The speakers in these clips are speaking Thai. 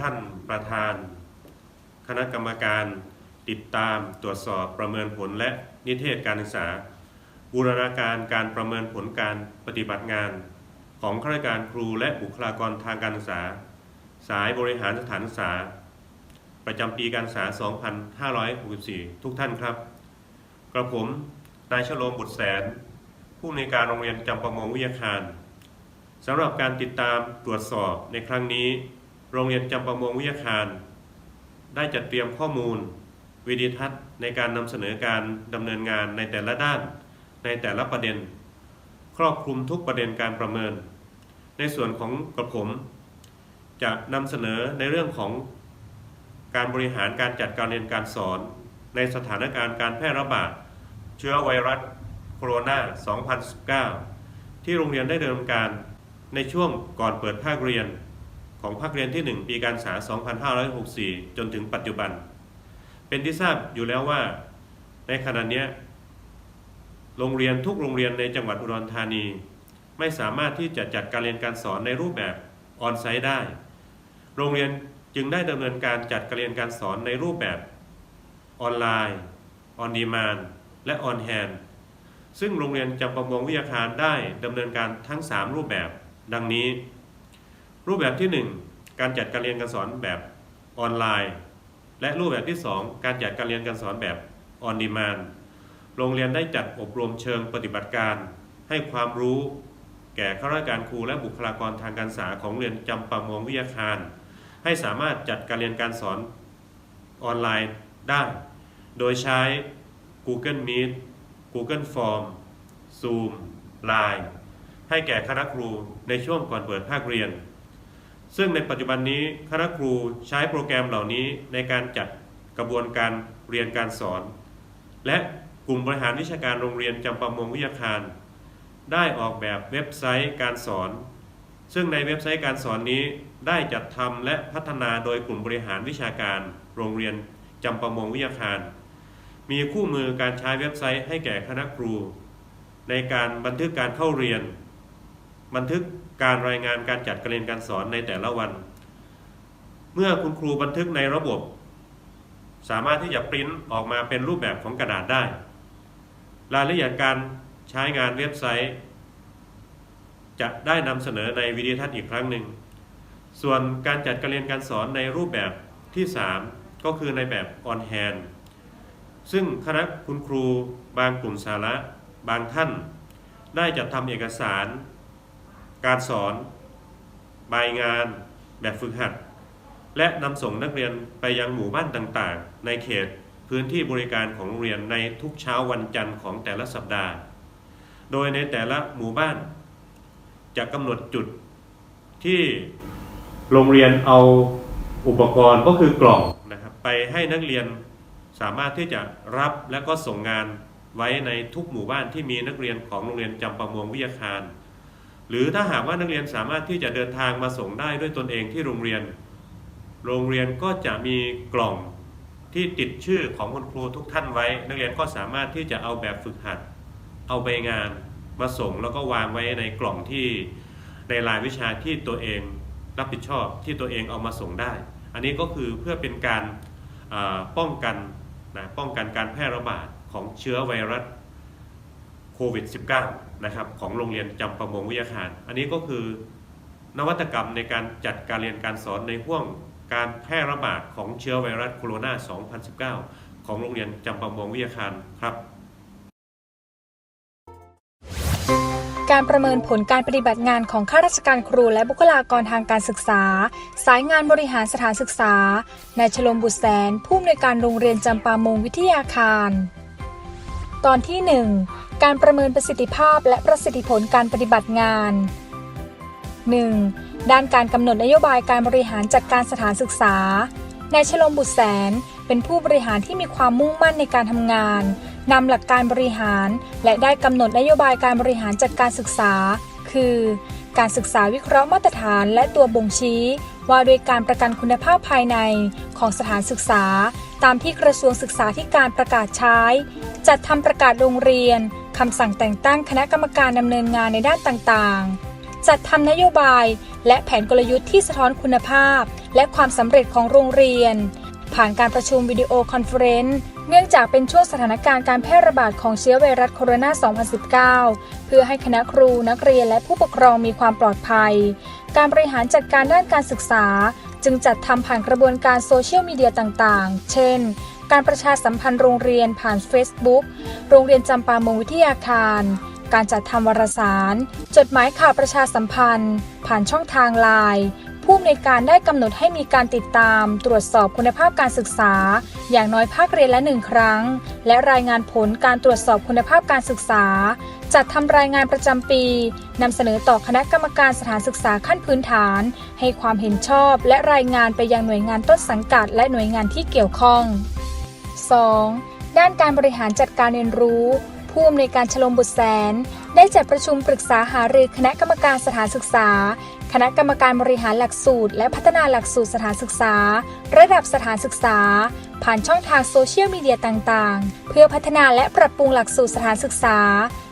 ท่านประธาน คณะกรรมการติดตามตรวจสอบประเมินผลและนิเทศการศึกษา บูรณาการการประเมินผลการปฏิบัติงาน ของข้าราชการครูและบุคลากรทางการศึกษา สายบริหารสถานศึกษา ประจำปีการศึกษา 2564 ทุกท่านครับ กระผมนายชโลมบุตรแสน ผู้อำนการโรงเรียนจำประมงวิทยาคารสำหรับการติดตามตรวจสอบในครั้งนี้ โรงเรียนจำประมงวิทยาคาร ได้จัดเตรียมข้อมูล วิดีทัศน์ในการนำเสนอการดำเนินงานในแต่ละด้าน ในแต่ละประเด็น ครอบคลุมทุกประเด็นการประเมิน ในส่วนของกระผม จะนำเสนอในเรื่องของการบริหารการจัดการเรียนการสอน ในสถานการณ์การแพร่ระบาดเชื้อไวรัสโคโรนา 2019 ที่โรงเรียนได้ดำเนินการในช่วงก่อนเปิดภาคเรียน ของภาคเรียนที่ 1 ปีการศึกษา 2564 จนถึงปัจจุบัน เป็นที่ทราบอยู่แล้วว่า ในขณะนี้โรงเรียนทุกโรงเรียนในจังหวัดอุดรธานี ไม่สามารถที่จะจัดการเรียนการสอนในรูปแบบออนไซต์ได้ โรงเรียนจึงได้ดำเนินการจัดการเรียนการสอนในรูปแบบออนไลน์ออนดีมานและออนแฮนซึ่งโรงเรียนจำประมงวิทยาคารได้ดำเนินการทั้ง 3 รูปแบบ ดังนี้ รูปแบบที่ 1 การจัดการเรียนการสอนแบบออนไลน์ และรูปแบบที่ 2 การจัดการเรียนการสอนแบบออนดีมานโรงเรียนได้จัดอบรมเชิงปฏิบัติการ ให้ความรู้แก่ข้าราชการครูและบุคลากรทางการศึกษาของเรียนจำประมงวิทยาคาร ให้สามารถจัดการเรียนการสอนออนไลน์ได้ โดยใช้ Google Meet Google Form Zoom Line ให้แก่คณะครูในช่วงก่อนเปิดภาคเรียน ซึ่งในปัจจุบันนี้คณะครูใช้โปรแกรมเหล่านี้ในการจัดกระบวนการเรียนการสอน และกลุ่มบริหารวิชาการโรงเรียนจำปามงวิทยาคาร ได้ออกแบบเว็บไซต์การสอน ซึ่งในเว็บไซต์การสอนนี้ได้จัดทำและพัฒนาโดยกลุ่มบริหารวิชาการ โรงเรียนจำปามงวิทยาคาร มีคู่มือการใช้เว็บไซต์ให้แก่คณะครู ในการบันทึกการเข้าเรียน บันทึก การรายงานการจัดการเรียนการสอนในแต่ละวัน เมื่อคุณครูบันทึกในระบบ สามารถที่จะปริ้นออกมาเป็นรูปแบบของกระดาษได้ รายละเอียดการใช้งานเว็บไซต์ จะได้นำเสนอในวิดีทัศน์อีกครั้งหนึ่ง ส่วนการจัดการเรียนการสอนในรูปแบบที่ 3 ก็คือในแบบออนแฮนซึ่งคณะคุณครูบางกลุ่มสาระบางท่าน ได้จัดทำเอกสาร การสอน ใบงาน แบบฝึกหัด และนำส่งนักเรียนไปยังหมู่บ้านต่างๆ ในเขตพื้นที่บริการของโรงเรียนในทุกเช้าวันจันทร์ของแต่ละสัปดาห์ โดยในแต่ละหมู่บ้าน จะกำหนดจุดที่โรงเรียนเอาอุปกรณ์ก็คือกล่องนะครับไปให้นักเรียนสามารถที่จะรับและก็ส่งงานไว้ในทุกหมู่บ้านที่มีนักเรียนของโรงเรียนจำประมวงวิทยาคาร หรือถ้าหากว่านักเรียนสามารถที่จะเดินทางมาส่งได้ด้วยตนเองที่โรงเรียน โรงเรียนก็จะมีกล่องที่ติดชื่อของคุณครูทุกท่านไว้ นักเรียนก็สามารถที่จะเอาแบบฝึกหัด เอาใบงานมาส่งแล้วก็วางไว้ในกล่องที่ในรายวิชาที่ตัวเองรับผิดชอบที่ตัวเองเอามาส่งได้ อันนี้ก็คือเพื่อเป็นการาป้องกันนะป้องกันการแพร่ระบาดของเชื้อไวรัสโควิด -19 นะครับของโรงเรียนจำประมงวิทยาคาร อันนี้ก็คือนวัตกรรมในการจัดการเรียนการสอนในห่วงการแพร่ระบาดของเชื้อไวรัสโคโรนา 2019 ของโรงเรียนจำประมงวิทยาคารครับ การประเมินผลการปฏิบัติงานของข้าราชการครูและบุคลากรทางการศึกษา สายงานบริหารสถานศึกษานายชลมบุตรแสน ผู้อำนวยการโรงเรียนจำปามงวิทยาคาร ตอนที่ 1 การประเมินประสิทธิภาพและประสิทธิผลการปฏิบัติงาน 1. ด้านการกำหนดนโยบายการบริหารจัดการสถานศึกษานายชลมบุตรแสน เป็นผู้บริหารที่มีความมุ่งมั่นในการทำงานนำหลักการบริหาร และได้กำหนดนโยบายการบริหารจัดการศึกษา คือ การศึกษาวิเคราะห์มาตรฐานและตัวบ่งชี้ ว่าด้วยการประกันคุณภาพภายในของสถานศึกษา ตามที่กระทรวงศึกษาธิการประกาศใช้ จัดทำประกาศโรงเรียนคำสั่งแต่งตั้งคณะกรรมการดำเนินงานในด้านต่างๆ จัดทำนโยบายและแผนกลยุทธ์ที่สะท้อนคุณภาพ และความสำเร็จของโรงเรียน ผ่านการประชุมวิดีโอคอนเฟรนซ์เนื่องจากเป็นช่วงสถานการณ์การแพร่ระบาดของเชื้อไวรัสโคโรนา 2019 เพื่อให้คณะครูนักเรียนและผู้ปกครองมีความปลอดภัย การบริหารจัดการด้านการศึกษา จึงจัดทำผ่านกระบวนการโซเชียลมีเดียต่างๆ เช่น การประชาสัมพันธ์โรงเรียนผ่าน Facebook โรงเรียนจำปามงวิทยาคาร การจัดทำวารสาร จดหมายข่าวประชาสัมพันธ์ ผ่านช่องทางไลน์ผู้อำนวยการได้กำหนดให้มีการติดตาม ตรวจสอบคุณภาพการศึกษา อย่างน้อยภาคเรียนละหนึ่งครั้ง และรายงานผลการตรวจสอบคุณภาพการศึกษา จัดทำรายงานประจำปีนำเสนอต่อคณะกรรมการสถานศึกษาขั้นพื้นฐาน ให้ความเห็นชอบและรายงานไปยังหน่วยงานต้นสังกัด และหน่วยงานที่เกี่ยวข้อง 2. ด้านการบริหารจัดการเรียนรู้ ผู้อำนวยการชลมบุตรแสน ได้จัดประชุมปรึกษาหารือคณะกรรมการสถานศึกษา คณะกรรมการบริหารหลักสูตร และพัฒนาหลักสูตรสถานศึกษา ระดับสถานศึกษา ผ่านช่องทางโซเชียลมีเดียต่าง ๆ เพื่อพัฒนาและปรับปรุงหลักสูตรสถานศึกษา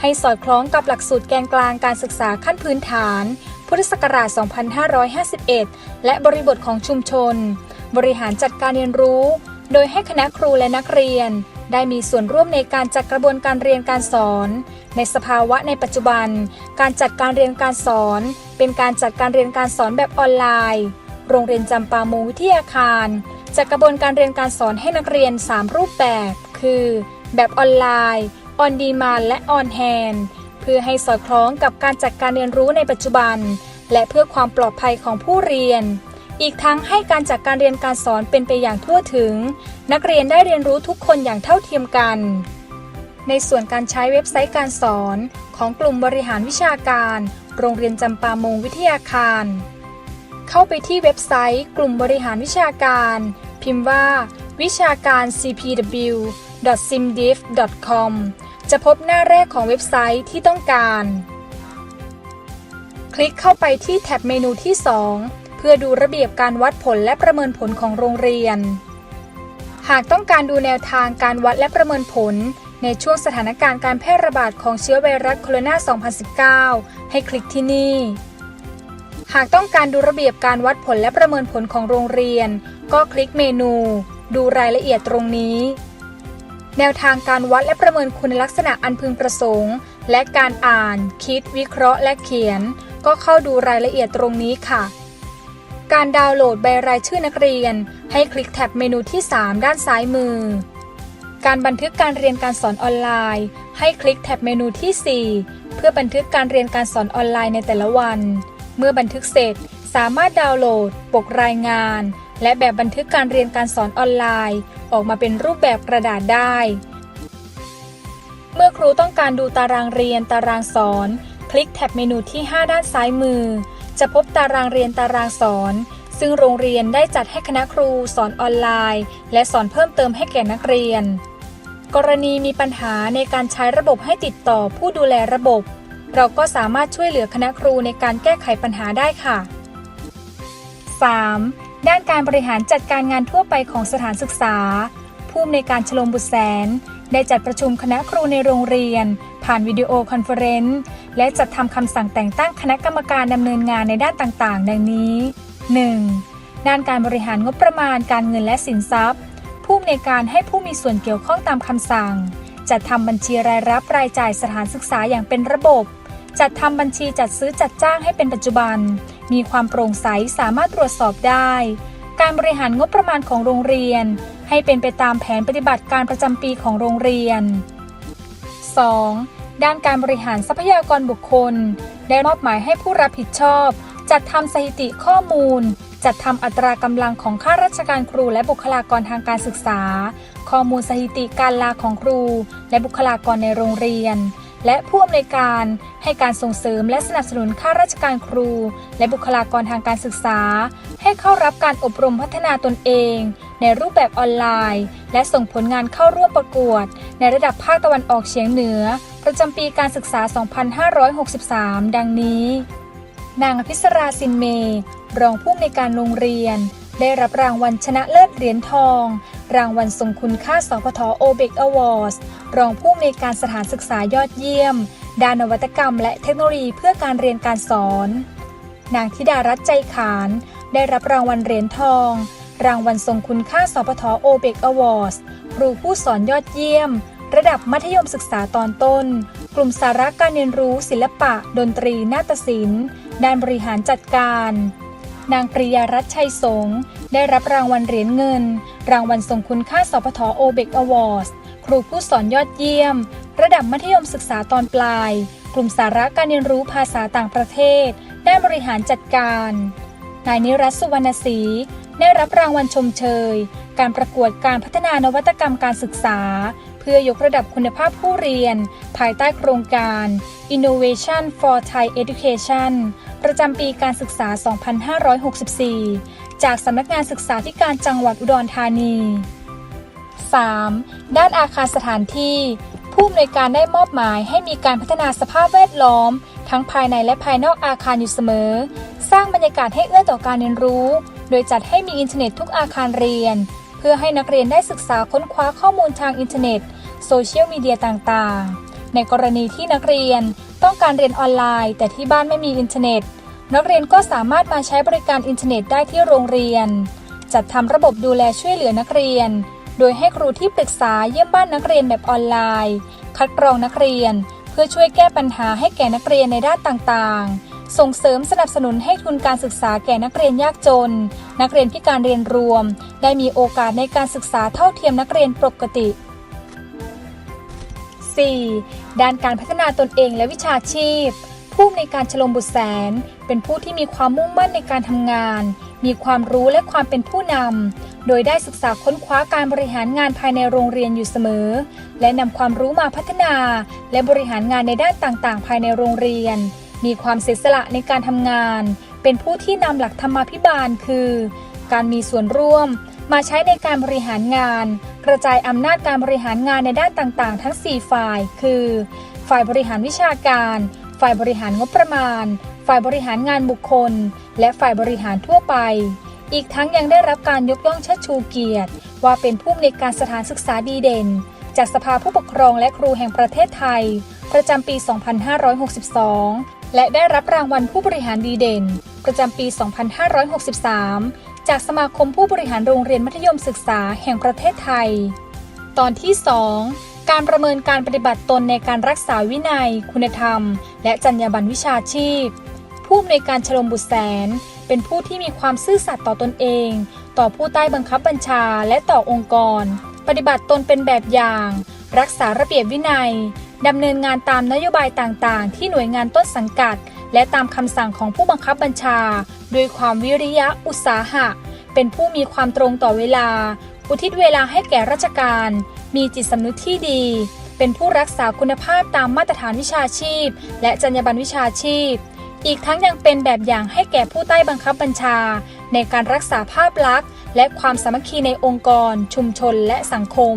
ให้สอดคล้องกับหลักสูตรแกนกลางการศึกษาขั้นพื้นฐาน พุทธศักราช 2551 และบริบทของชุมชน บริหารจัดการเรียนรู้ โดยให้คณะครูและนักเรียน ได้มีส่วนร่วมในการจัดกระบวนการเรียนการสอน ในสภาวะในปัจจุบัน การจัดการเรียนการสอน เป็นการจัดการเรียนการสอนแบบออนไลน์ โรงเรียนจำปาโมงวิทยาคารจัดกระบวนการเรียนการสอนให้นักเรียน 3 รูปแบบ คือ แบบออนไลน์ ออนดีมานและออนแฮนเพื่อให้สอดคล้องกับการจัดการเรียนรู้ในปัจจุบัน และเพื่อความปลอดภัยของผู้เรียน อีกทั้งให้การจัดการเรียนการสอนเป็นไปอย่างทั่วถึง นักเรียนได้เรียนรู้ทุกคนอย่างเท่าเทียมกัน ในส่วนการใช้เว็บไซต์การสอน ของกลุ่มบริหารวิชาการ โรงเรียนจำปามงวิทยาคาร เข้าไปที่เว็บไซต์ กลุ่มบริหารวิชาการ พิมพ์ว่า วิชาการ cpw.simdiff.com จะพบหน้าแรกของเว็บไซต์ที่ต้องการ คลิกเข้าไปที่แท็บเมนูที่ 2 เพื่อดูระเบียบการวัดผลและประเมินผลของโรงเรียน หากต้องการดูแนวทางการวัดและประเมินผล ในช่วงสถานการณ์การแพร่ระบาดของเชื้อไวรัสโคโรนา 2019 ให้คลิกที่นี่หากต้องการดูระเบียบการวัดผลและประเมินผลของโรงเรียน ก็คลิกเมนู ดูรายละเอียดตรงนี้ แนวทางการวัดและประเมินคุณลักษณะอันพึงประสงค์ และการอ่าน คิด วิเคราะห์ และเขียน ก็เข้าดูรายละเอียดตรงนี้ค่ะ การดาวน์โหลดใบรายชื่อนักเรียน ให้คลิกแท็บเมนูที่ 3 ด้านซ้ายมือ การบันทึกการเรียนการสอนออนไลน์ ให้คลิกแท็บเมนูที่ 4 เพื่อบันทึกการเรียนการสอนออนไลน์ในแต่ละวัน เมื่อบันทึกเสร็จ สามารถดาวน์โหลด ปกรายงาน และแบบบันทึกการเรียนการสอนออนไลน์ ออกมาเป็นรูปแบบกระดาษได้ เมื่อครูต้องการดูตารางเรียนตารางสอน คลิกแท็บเมนูที่ 5 ด้านซ้ายมือ จะพบตารางเรียนตารางสอน ซึ่งโรงเรียนได้จัดให้คณะครูสอนออนไลน์ และสอนเพิ่มเติมให้แก่นักเรียน กรณีมีปัญหาในการใช้ระบบให้ติดต่อผู้ดูแลระบบ เราก็สามารถช่วยเหลือคณะครูในการแก้ไขปัญหาได้ค่ะ 3. ด้านการบริหารจัดการงานทั่วไปของสถานศึกษา ผู้อำนวยการชลมบุตรแสน ได้จัดประชุมคณะครูในโรงเรียน ผ่านวิดีโอคอนเฟอเรนซ์และจัดทำคำสั่งแต่งตั้งคณะกรรมการดำเนินงานในด้านต่างๆ ดังนี้ 1. ด้านการบริหารงบประมาณการเงินและสินทรัพย์ ผู้อำนวยการให้ผู้มีส่วนเกี่ยวข้องตามคำสั่ง จัดทำบัญชีรายรับรายจ่ายสถานศึกษาอย่างเป็นระบบ จัดทำบัญชีจัดซื้อจัดจ้างให้เป็นปัจจุบัน มีความโปร่งใสสามารถตรวจสอบได้ การบริหารงบประมาณของโรงเรียน ให้เป็นไปตามแผนปฏิบัติการประจำปีของโรงเรียน 2. ด้านการบริหารทรัพยากรบุคคล ได้มอบหมายให้ผู้รับผิดชอบ จัดทำสถิติข้อมูล จัดทำอัตรากำลังของข้าราชการครูและบุคลากรทางการศึกษา ข้อมูลสถิติการลาของครู และบุคลากรในโรงเรียน และผู้อำนวยการให้การส่งเสริมและสนับสนุนข้าราชการครู และบุคลากรทางการศึกษา ให้เข้ารับการอบรมพัฒนาตนเอง ในรูปแบบออนไลน์ และส่งผลงานเข้าร่วมประกวด ในระดับภาคตะวันออกเฉียงเหนือ ประจำปีการศึกษา 2563 ดังนี้ นางอภิสราสินเมย์รองผู้อำนวยการโรงเรียน ได้รับรางวัลชนะเลิศเหรียญทอง รางวัลทรงคุณค่าสพทโอเบกอวอร์สรองผู้อำนวยการสถานศึกษายอดเยี่ยม ด้านนวัตกรรมและเทคโนโลยีเพื่อการเรียนการสอน นางธิดารัตน์ใจขาน ได้รับรางวัลเหรียญทอง รางวัลทรงคุณค่าสปทโอเบกอวอร์ดครูผู้สอนยอดเยี่ยม ระดับมัธยมศึกษาตอนต้น กลุ่มสาระการเรียนรู้ศิลปะ ดนตรี นาฏศิลป์ ด้านบริหารจัดการ นางปริยารัตชัยสงฆ์ได้รับรางวัลเหรียญเงิน รางวัลทรงคุณค่าสปทโอเบกอวอร์ดครูผู้สอนยอดเยี่ยม ระดับมัธยมศึกษาตอนปลาย กลุ่มสาระการเรียนรู้ภาษาต่างประเทศ ด้านบริหารจัดการนายนิรัตสุวรรณศรีได้รับรางวัลชมเชย การประกวดการพัฒนานวัตกรรมการศึกษา เพื่อยกระดับคุณภาพผู้เรียน ภายใต้โครงการ Innovation for Thai Education ประจำปีการศึกษา 2564 จากสำนักงานศึกษาธิการจังหวัดอุดรธานี 3. ด้านอาคารสถานที่ ผู้อำนวยการได้มอบหมายให้มีการพัฒนาสภาพแวดล้อม ทั้งภายในและภายนอกอาคารอยู่เสมอ สร้างบรรยากาศให้เอื้อต่อการเรียนรู้ โดยจัดให้มีอินเทอร์เน็ตทุกอาคารเรียน เพื่อให้นักเรียนได้ศึกษาค้นคว้าข้อมูลทางอินเทอร์เน็ต โซเชียลมีเดียต่างๆ ในกรณีที่นักเรียน ต้องการเรียนออนไลน์ แต่ที่บ้านไม่มีอินเทอร์เน็ต นักเรียนก็สามารถมาใช้บริการอินเทอร์เน็ตได้ที่โรงเรียน จัดทำระบบดูแลช่วยเหลือนักเรียน โดยให้ครูที่ปรึกษาเยี่ยมบ้านนักเรียนแบบออนไลน์ คัดกรองนักเรียน เพื่อช่วยแก้ปัญหาให้แก่นักเรียนในด้านต่างๆ ส่งเสริมสนับสนุนให้ทุนการศึกษาแก่นักเรียนยากจน นักเรียนพิการเรียนรวม ได้มีโอกาสในการศึกษาเท่าเทียมนักเรียนปกติ 4. ด้านการพัฒนาตนเองและวิชาชีพ ผู้ในการฉลมบุตรแสน เป็นผู้ที่มีความมุ่งมั่นในการทำงาน มีความรู้และความเป็นผู้นำ โดยได้ศึกษาค้นคว้าการบริหารงานภายในโรงเรียนอยู่เสมอ และนำความรู้มาพัฒนา และบริหารงานในด้านต่างๆ ภายในโรงเรียน มีความเสียสละในการทำงาน เป็นผู้ที่นำหลักธรรมาภิบาลคือ การมีส่วนร่วมมาใช้ในการบริหารงาน กระจายอำนาจการบริหารงานในด้านต่างๆ ทั้ง 4 ฝ่าย คือ ฝ่ายบริหารวิชาการ ฝ่ายบริหารงบประมาณ ฝ่ายบริหารงานบุคคล และฝ่ายบริหารทั่วไป อีกทั้งยังได้รับการยกย่องเชิดชูเกียรติ ว่าเป็นผู้อำนวยการสถานศึกษาดีเด่น จากสภาผู้ปกครองและครูแห่งประเทศไทย ประจำปี 2562 และได้รับรางวัลผู้บริหารดีเด่น ประจำปี 2563 จากสมาคมผู้บริหารโรงเรียนมัธยมศึกษาแห่งประเทศไทย ตอนที่ 2 การประเมินการปฏิบัติตนในการรักษาวินัย คุณธรรม และจรรยาบรรณวิชาชีพ ผู้อำนวยการชลมบุตรแสน เป็นผู้ที่มีความซื่อสัตย์ต่อตนเอง ต่อผู้ใต้บังคับบัญชาและต่อองค์กร ปฏิบัติตนเป็นแบบอย่าง รักษาระเบียบวินัยดำเนินงานตามนโยบายต่างๆ ที่หน่วยงานต้นสังกัด และตามคำสั่งของผู้บังคับบัญชา ด้วยความวิริยะอุตสาหะ เป็นผู้มีความตรงต่อเวลา อุทิศเวลาให้แก่ราชการ มีจิตสำนึกที่ดี เป็นผู้รักษาคุณภาพตามมาตรฐานวิชาชีพ และจรรยาบรรณวิชาชีพ อีกทั้งยังเป็นแบบอย่างให้แก่ผู้ใต้บังคับบัญชา ในการรักษาภาพลักษณ์ และความสามัคคีในองค์กร ชุมชนและสังคม